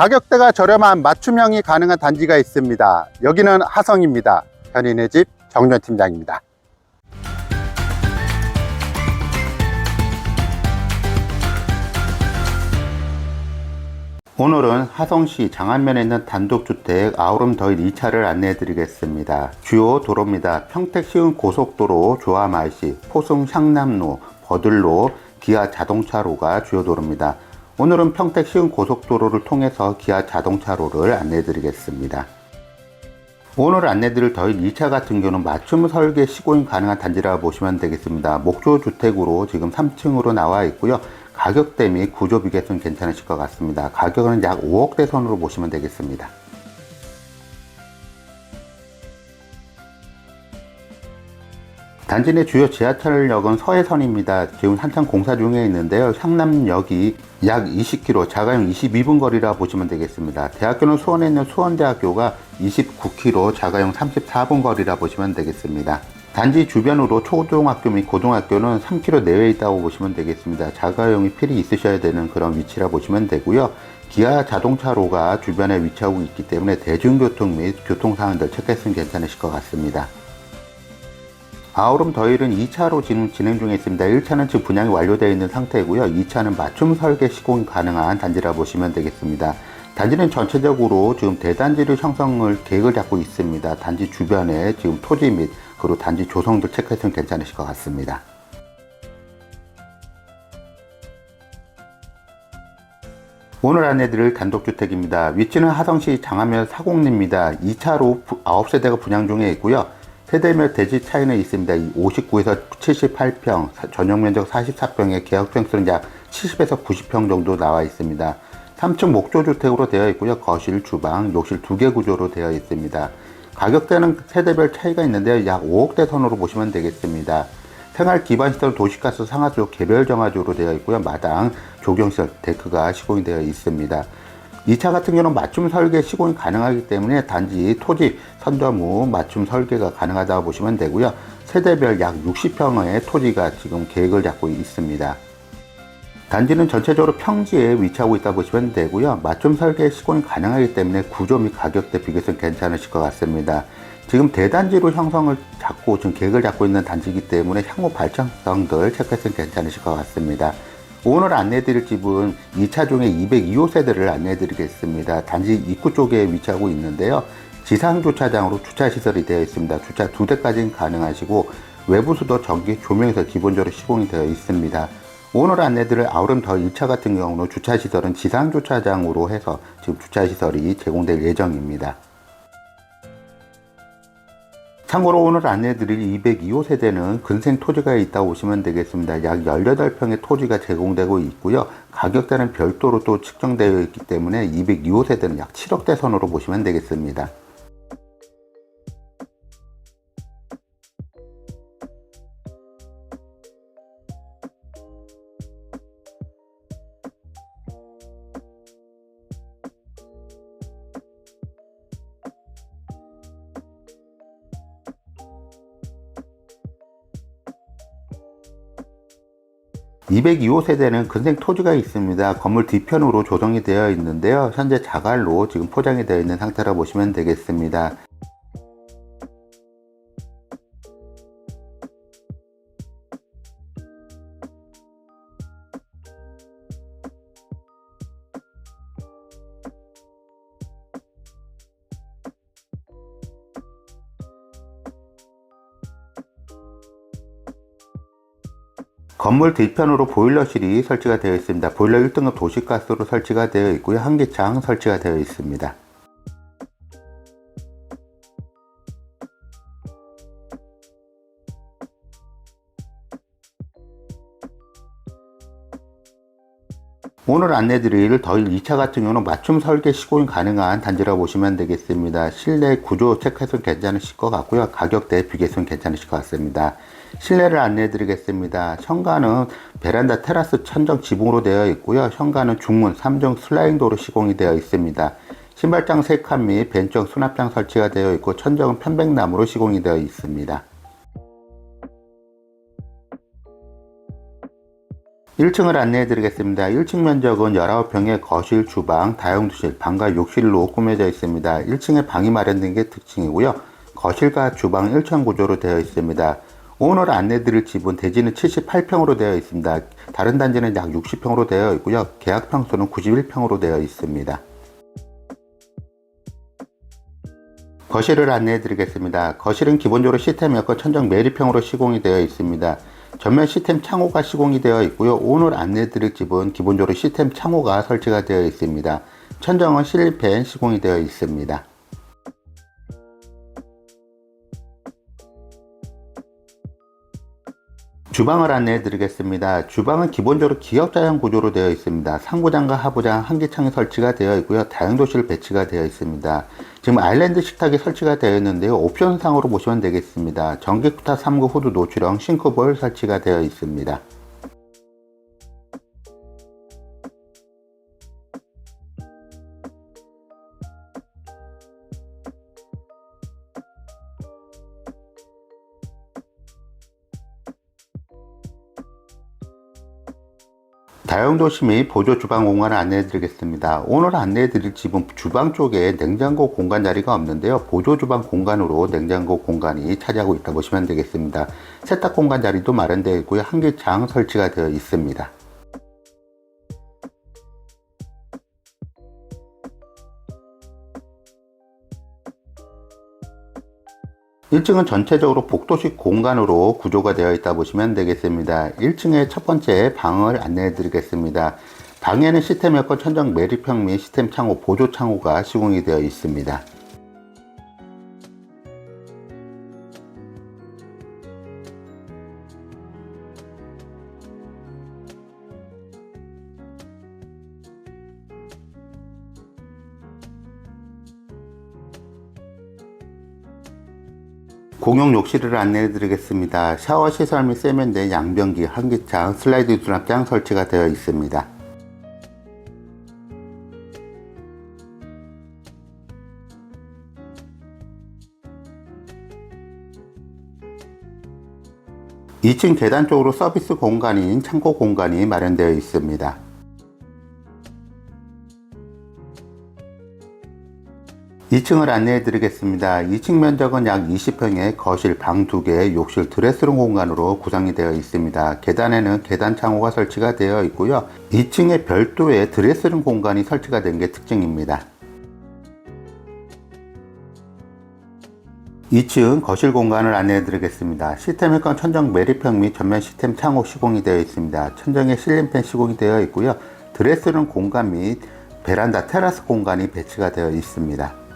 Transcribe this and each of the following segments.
가격대가 저렴한 맞춤형이 가능한 단지가 있습니다. 여기는 하성입니다. 현인의 집 정전 팀장입니다. 오늘은 하성시 장안면에 있는 단독주택 아우름 더일 2차를 안내해 드리겠습니다. 주요 도로입니다. 평택 시흥 고속도로 조화말시, 포승 향남로, 버들로, 기아 자동차로가 주요 도로입니다. 오늘은 평택 시흥 고속도로를 통해서 기아 자동차로를 안내해 드리겠습니다. 오늘 안내드릴 더일 2차 같은 경우는 맞춤 설계 시공이 가능한 단지라고 보시면 되겠습니다. 목조 주택으로 지금 3층으로 나와 있고요. 가격대 및 구조 비교는 괜찮으실 것 같습니다. 가격은 약 5억대 선으로 보시면 되겠습니다. 단지 내 주요 지하철역은 서해선입니다. 지금 한창 공사 중에 있는데요. 향남역이 약 20km, 자가용 22분 거리라 보시면 되겠습니다. 대학교는 수원에 있는 수원대학교가 29km, 자가용 34분 거리라 보시면 되겠습니다. 단지 주변으로 초등학교 및 고등학교는 3km 내외에 있다고 보시면 되겠습니다. 자가용이 필히 있으셔야 되는 그런 위치라 보시면 되고요. 기아 자동차로가 주변에 위치하고 있기 때문에 대중교통 및 교통 상황들 체크했으면 괜찮으실 것 같습니다. 아우름 더일은 2차로 지금 진행 중에 있습니다. 1차는 지금 분양이 완료되어 있는 상태고요. 2차는 맞춤 설계 시공이 가능한 단지라 보시면 되겠습니다. 단지는 전체적으로 지금 대단지를 형성을 계획을 잡고 있습니다. 단지 주변에 지금 토지 및 그리고 단지 조성들 체크했으면 괜찮으실 것 같습니다. 오늘 안내드릴 단독주택입니다. 위치는 하성시 장하면 사공리입니다. 2차로 9세대가 분양 중에 있고요. 세대별 대지 차이는 있습니다. 59에서 78평, 전용 면적 44평에 계약 평수는 약 70에서 90평 정도 나와 있습니다. 3층 목조주택으로 되어 있고요. 거실, 주방, 욕실 두 개 구조로 되어 있습니다. 가격대는 세대별 차이가 있는데요. 약 5억대 선으로 보시면 되겠습니다. 생활 기반 시설 도시가스 상하수 개별 정화조로 되어 있고요. 마당, 조경시설, 데크가 시공이 되어 있습니다. 2차 같은 경우는 맞춤 설계 시공이 가능하기 때문에 단지 토지 선점 후 맞춤 설계가 가능하다고 보시면 되고요. 세대별 약 60평의 토지가 지금 계획을 잡고 있습니다. 단지는 전체적으로 평지에 위치하고 있다 보시면 되고요. 맞춤 설계 시공이 가능하기 때문에 구조 및 가격대 비교성 괜찮으실 것 같습니다. 지금 대단지로 형성을 잡고 지금 계획을 잡고 있는 단지이기 때문에 향후 발전성들 체크했으면 괜찮으실 것 같습니다. 오늘 안내드릴 집은 2차 중에 202호 세대를 안내드리겠습니다. 단지 입구 쪽에 위치하고 있는데요. 지상 주차장으로 주차 시설이 되어 있습니다. 주차 두 대까지는 가능하시고 외부 수도 전기 조명에서 기본적으로 시공이 되어 있습니다. 오늘 안내드릴 아우름 더 1차 같은 경우는 주차 시설은 지상 주차장으로 해서 지금 주차 시설이 제공될 예정입니다. 참고로 오늘 안내드릴 202호 세대는 근생 토지가 있다고 보시면 되겠습니다. 약 18평의 토지가 제공되고 있고요. 가격대는 별도로 또 측정되어 있기 때문에 202호 세대는 약 7억대 선으로 보시면 되겠습니다. 202호 세대는 근생 토지가 있습니다. 건물 뒤편으로 조성이 되어 있는데요. 현재 자갈로 지금 포장이 되어 있는 상태라 보시면 되겠습니다. 건물 뒤편으로 보일러실이 설치가 되어 있습니다. 보일러 1등급 도시가스로 설치가 되어 있고요. 한기창 설치가 되어 있습니다. 오늘 안내드릴 더일 2차 같은 경우는 맞춤 설계 시공이 가능한 단지라고 보시면 되겠습니다. 실내 구조 체크해서 괜찮으실 것 같고요. 가격대 비교해서 괜찮으실 것 같습니다. 실내를 안내해 드리겠습니다. 현관은 베란다 테라스 천정 지붕으로 되어 있고요. 현관은 중문 3종 슬라이딩도로 시공이 되어 있습니다. 신발장 3칸 및 벤정 수납장 설치가 되어 있고 천정은 편백나무로 시공이 되어 있습니다. 1층을 안내해 드리겠습니다. 1층 면적은 19평의 거실, 주방, 다용도실, 방과 욕실로 꾸며져 있습니다. 1층에 방이 마련된 게 특징이고요. 거실과 주방 1층 구조로 되어 있습니다. 오늘 안내 드릴 집은 대지는 78평으로 되어 있습니다. 다른 단지는 약 60평으로 되어 있고요. 계약 평수는 91평으로 되어 있습니다. 거실을 안내해 드리겠습니다. 거실은 기본적으로 시스템 에어컨 천정 매립형으로 시공이 되어 있습니다. 전면 시스템 창호가 시공이 되어 있고요. 오늘 안내 드릴 집은 기본적으로 시스템 창호가 설치가 되어 있습니다. 천정은 실리팬 시공이 되어 있습니다. 주방을 안내해 드리겠습니다. 주방은 기본적으로 기역자형 구조로 되어 있습니다. 상부장과 하부장 한기창이 설치가 되어 있고요. 다용도실 배치가 되어 있습니다. 지금 아일랜드 식탁이 설치가 되어 있는데요. 옵션상으로 보시면 되겠습니다. 전기쿠타 3구 후드 노출형 싱크볼 설치가 되어 있습니다. 다용도시 및 보조 주방 공간을 안내해 드리겠습니다. 오늘 안내해 드릴 집은 주방 쪽에 냉장고 공간 자리가 없는데요. 보조 주방 공간으로 냉장고 공간이 차지하고 있다 보시면 되겠습니다. 세탁 공간 자리도 마련되어 있고요. 한개장 설치가 되어 있습니다. 1층은 전체적으로 복도식 공간으로 구조가 되어 있다 보시면 되겠습니다. 1층의 첫 번째 방을 안내해 드리겠습니다. 방에는 시스템 에어컨 천정 매립형 및 시스템 창호, 보조 창호가 시공이 되어 있습니다. 공용 욕실을 안내해 드리겠습니다. 샤워 시설 및 세면대, 양변기, 환기창, 슬라이드 수납장 설치가 되어 있습니다. (2층) 계단 쪽으로 서비스 공간인 창고 공간이 마련되어 있습니다. 2층을 안내해 드리겠습니다. 2층 면적은 약 20평의 거실, 방 2개, 욕실, 드레스룸 공간으로 구성이 되어 있습니다. 계단에는 계단 창호가 설치가 되어 있고요. 2층에 별도의 드레스룸 공간이 설치가 된 게 특징입니다. 2층 거실 공간을 안내해 드리겠습니다. 시스템 혈관 천정 매립형 및 전면 시스템 창호 시공이 되어 있습니다. 천정에 실린팬 시공이 되어 있고요. 드레스룸 공간 및 베란다 테라스 공간이 배치가 되어 있습니다.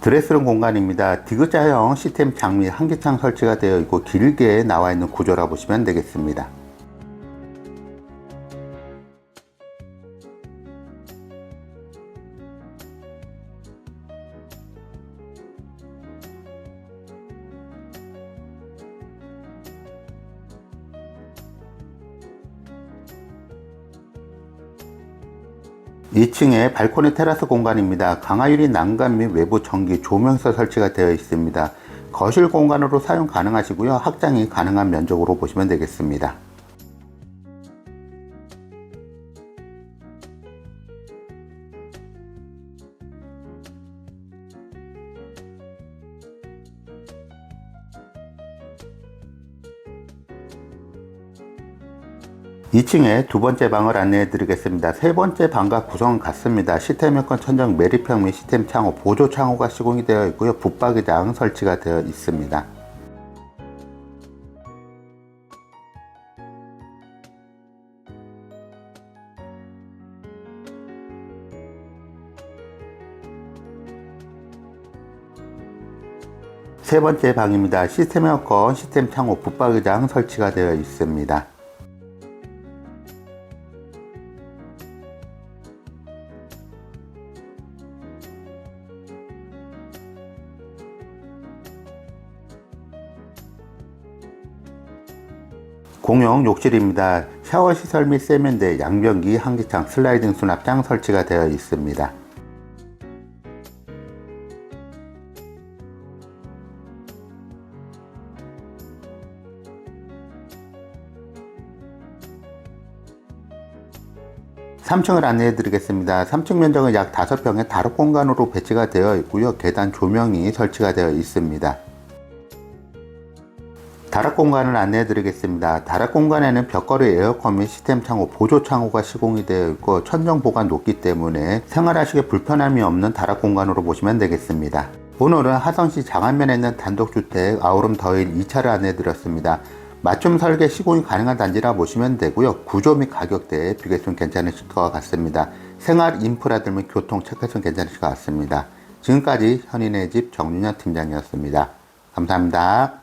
드레스룸 공간입니다. 디귿자형 시스템 장미 한기창 설치가 되어 있고 길게 나와 있는 구조라 보시면 되겠습니다. (2층에) 발코니 테라스 공간입니다. 강화유리 난간 및 외부 전기 조명서 설치가 되어 있습니다. 거실 공간으로 사용 가능하시고요. 확장이 가능한 면적으로 보시면 되겠습니다. (2층에) 두 번째 방을 안내해 드리겠습니다. 세 번째 방과 구성은 같습니다. 시스템 여건 천정 매립형 및 시스템 창호 보조 창호가 시공이 되어 있고요. 붙박이장 설치가 되어 있습니다. 세 번째 방입니다. 시스템 에어컨 시스템 창호 붙박이장 설치가 되어 있습니다 공용 욕실입니다. 샤워 시설 및 세면대, 양변기, 환기창, 슬라이딩 수납장 설치가 되어 있습니다. 3층을 안내해 드리겠습니다. 3층 면적은 약 5평의 다락 공간으로 배치가 되어 있고요. 계단 조명이 설치가 되어 있습니다. 다락 공간을 안내해 드리겠습니다. 다락 공간에는 벽걸이 에어컨 및 시스템 창호, 보조 창호가 시공이 되어 있고 천정 보가 높기 때문에 생활하시기에 불편함이 없는 다락 공간으로 보시면 되겠습니다. 오늘은 하성시 장안면에 있는 단독주택 아우름 더일 2차를 안내해 드렸습니다. 맞춤 설계 시공이 가능한 단지라 보시면 되고요. 구조 및 가격대에 비교했으면 괜찮으실 것 같습니다. 생활 인프라들 및 교통 체크했으면 괜찮으실 것 같습니다. 지금까지 현인의 집 정윤현 팀장이었습니다. 감사합니다.